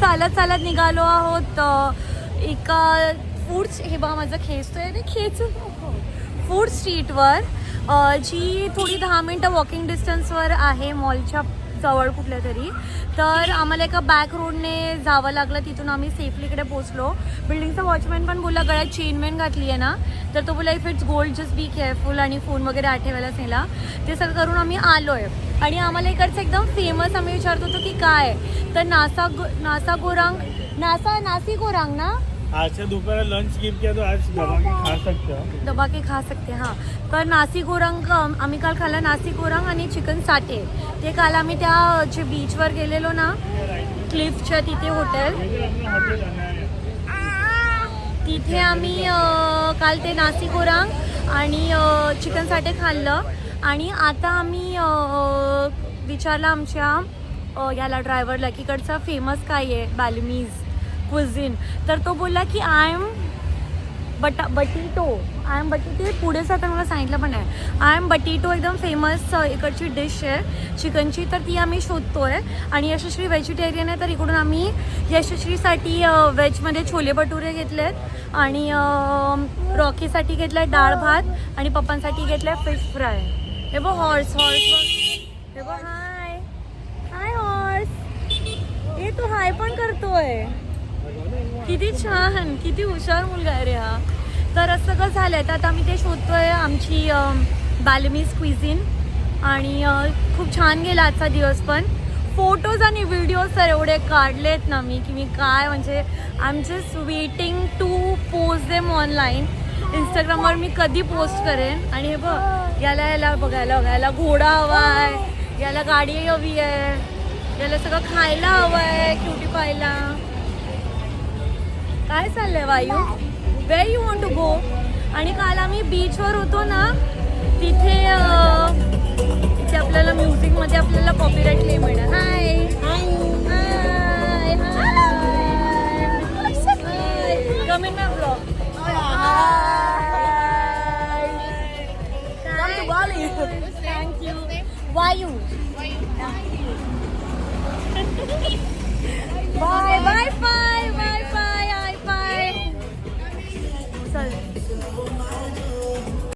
चालत चालत निघालो आहोत एका फूड हे बघा माझं खेचतोय रे खेच. फूड स्ट्रीटवर जी थोडी दहा मिनटं वॉकिंग डिस्टन्सवर आहे मॉलच्या जवळ कुठल्या तरी. तर आम्हाला एका बॅक रोडने जावं लागलं तिथून आम्ही सेफली इकडे पोचलो बिल्डिंगचा वॉचमॅन पण बोलला गळ्यात चेनमेन घातली आहे ना. तर तो बोला if it's gold just be careful आणि फोन वगैरे आठवायलाच नेला. ते सगळं करून आम्ही आलो आहे आणि आम्हाला इकडचं एकदम फेमस आम्ही विचारत होतो की काय? तर नासा गो नासा गोरांग नासा नासी गोरांग ना? आज से दोपहर लंच स्किप किया तो आज दबा के खा सकते हो. दबा के खा सकते हां. तर नासी गोरंग आम्ही काल खाल्लं नासी गोरंग आणि चिकन साटे ते काल आम्ही त्या जे बीचवर गेलेलो ना क्लिफच्या तिथे हॉटेल है तिथे आम्ही काल ते नासी गोरांग आणि चिकन साठे खाल्लं. आणि आता आम्ही विचारलं आमच्या याला ड्रायव्हरला की इकडचा फेमस काय आहे? बॅलमीज क्विझिन तर तो बोलला की आय एम बटा बटीटो. आय एम बटी ते पुढे जाताना मला सांगितलं पण आहे आय एम बटीटो एकदम फेमस इकडची डिश आहे. चिकनची तर ती आम्ही शोधतो आहे आणि यशस्वी व्हेजिटेरियन आहे तर इकडून आम्ही यशस्वीसाठी व्हेजमध्ये छोले भटुरे घेतले आहेत आणि रॉकीसाठी घेतलं आहे डाळ भात. आणि पप्पांसाठी घेतलं आहे फिश फ्राय हे बघ हॉर्स हॉर्स हे बघ हाय हाय हॉर्स हे तू हाय पण करतोय. किती छान किती हुशार मुलगा आहे रे हा. तर असं सगळं झालंय. तर आता आम्ही ते शोधतोय आमची बालमीज क्विझिन आणि खूप छान गेला आजचा दिवस पण. फोटोज आणि व्हिडिओज तर एवढे काढलेत ना मी की मी काय म्हणजे I am just waiting to post them online इंस्टाग्रामवर मी कधी पोस्ट करेन. आणि हे बघ याला याला बघायला बघायला घोडा हवा आहे याला गाडी हवी आहे. याला सगळं खायला हवं आहे क्युटी पाहायला काय चाललंय वायू? Way you want to go आणि काल आम्ही बीचवर होतो ना तिथे तिथे आपल्याला म्युझिकमध्ये आपल्याला कॉपीराईट क्लेम मिळणार. हाय कम माय ब्लॉग थँक्यू वायू